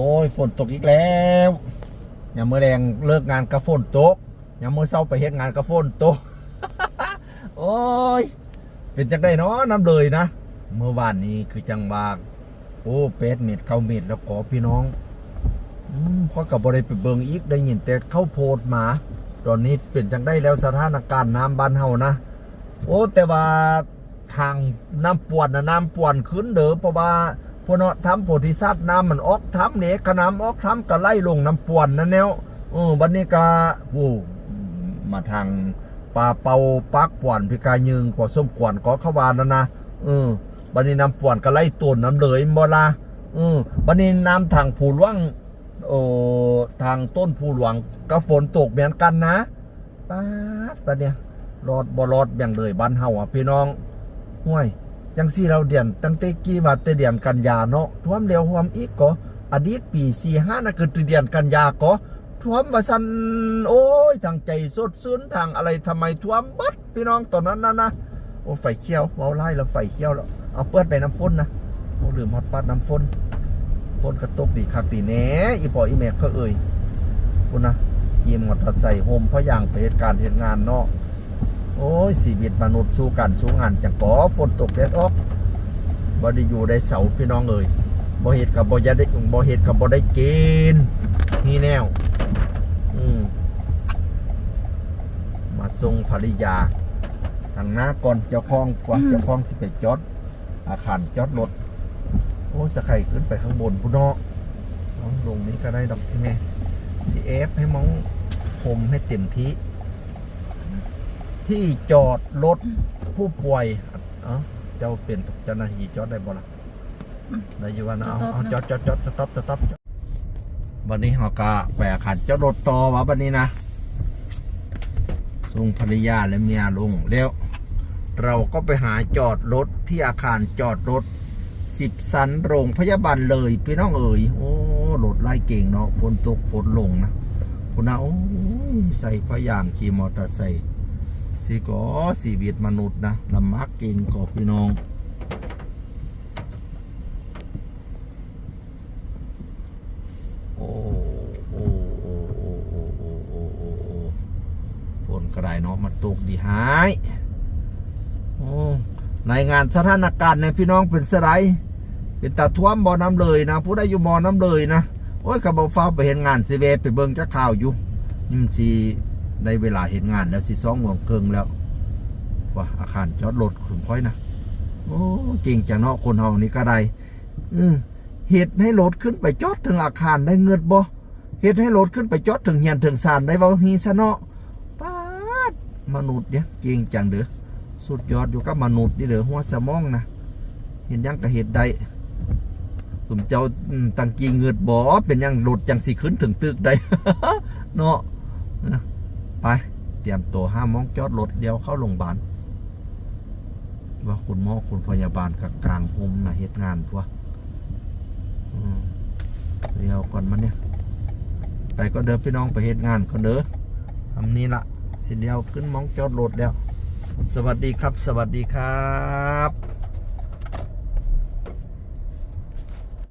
อ้ยฝนตกอีกแล้วอย่าเมื่อแรงเลิกงานกับฝนตกอย่าเมื่อเศร้าไปเฮ็ดงานกับฝนตกโอ้ยเป็นจังได้เนาะน้ำเลยนะ เมื่อวานนี้คือจังบากโอ้เป็ดเม็ดเข้าเม็ดแล้วขอพี่น้องอืมข้อกับบริไปเบิงอีกได้ยินแต่เข้าโพดมา ตอนนี้เป็นจังได้แล้วสถานการณ์น้ำบ้านเฮานะ โอ้แต่ว่าทางน้ำปวนนะน้ำปวนขึ้นเด้อเพราะว่า พวกเนาะทำโพธิสัตว์น้ำมันออกทำเนี่ยขน้ำออกทำก็ไล่ลงน้ำปวนนั่นแนวเออบัดนี้ก็ผู้มาทางป่าเป่าปักปวนพิกายึงขอส้มขวนขอขวานนั่นนะเออบัดนี้น้ำปวนก็ไล่ตุนน้ำเลยบ่ละเออบัดนี้น้ำทางผูหลวงโอ้ทางต้นภูหลวงก็ฝนตกเหมือนกันนะป๊าดปะเนี่ยรอดบ่รอดอย่งเลยบ้านเฮาอะพี่น้องห่วย จังซี่เราเดียนตั้งแต่กี้ว่าแต่เดือนกันยาเนาะท่วมเร็วท่วมอีกก็อดีตปี45น่ะคือเดือนกันยาก็ท่วมว่าซั่นโอ้ยทางใจสดซื่นทางอะไรทำไมท่วมบัดพี่น้องตอนนั้นนะนะโอ้ไฟเขียวเว้าไล่แล้วไฟเขียวแล้วเอาเปิดไปน้ำฝนนะโอ้ลืมฮอดปัดน้ำฝนฝนกระตกดีคักดีแน่อีปออีแม่ก็เอ่ยคุณนะยีมหมดตัดใส่โฮมเพราะอย่างไปเหตุการณ์เหตุงานเนาะ โอ้ยชีวิตมนุษย์สู้กันสู้งานจังก่อฝนตกแดดออกบ่ได้อยู่ได้เสาพี่น้องเอ่ยบ่เฮ็ดกับบ่ยาได้บ่เฮ็ดกับบ่ได้กินนี่แนวอืมมาส่งภรรยาทางหน้าก่อนเจ้าของกว่าเจ้าของสิไปจอดอาคารจอดรถโอ้สะไข่ขึ้นไปข้างบนพุ่นเนาะน้องลงนี้ก็ได้ดอกพี่แม่ซีเอฟให้มองผมให้เต็มที่ ที่จอดรถผู้ป่วยเอ้าเจ้าเป็นเจ้าหน้าที่จอดได้บ่ล่ะได้อยู่ว่านะเอาเอาจอดจอดจอดสต็อปสต็อปวันนี้เราก็ไปอาคารจอดรถต่อวะวันนี้นะส่งภรรยาและเมียลงแล้ว เราก็ไปหาจอดรถที่อาคารจอดรถสิบสันโรงพยาบาลเลยพี่น้องเอ๋ยโอ้รถไล่เก่งเนาะฝนตกฝนลงนะคุณนะโอ้ยใส่พยางขี่มอเตอร์ไซค์ สิก็สีวิตมนุษย์นะลำมักเก่งกอบพี่น้องโอ้โอ้โอ้โอ้โอ้โอ้โอ้โอ้โอ้ฝนกระไรเนาะมันตกดีหายโอ้รายงานสถานการณ์ในพี่น้องเป็นสไลเป็นตาท่วมบ่อน้ำเลยนะ ผู้ใดอยู่บ่อน้ำเลยนะ โอ้ยขับฟ้าไปเห็นงานสิเวไปเบิ่งจะข่าวอยู่นี่มันสิ ได้เวลาเห็นงานแล้วสิสองโมงครึ่งแล้วว่าอาคารจอดรถขุมค่อยนะโอ้เก่งจังเนาะคนเฮานี่ก็ได้เหตุให้รถขึ้นไปจอดถึงอาคารได้เงินบ่เหตุให้รถขึ้นไปจอดถึงเฮียนถึงศาลได้เว้าฮีซะเนาะป้ามนุษย์เนี่ยเก่งจังเด้อสุดยอดอยู่กับมนุษย์นี่เด้อหัวสมองนะเห็นยังก็เหตุใดผมเจ้าตังกีเงิดบ่เป็นยังรถจังสิขึ้นถึงตึกได้เนาะ ไป เตรียมตัวห้ามมองจอดรถเดียวเข้าโรงพยาบาลว่าคุณหมอคุณพยาบาลกับกลางภูมินะเหตุงานพวกเดี๋ยวก่อนมันเนี่ย ไปก็เดินพี่น้องไปเหตุงานก็เด้อทำนี้ละสิเดียวขึ้นมองจอดรถแล้ว สวัสดีครับ สวัสดีครับ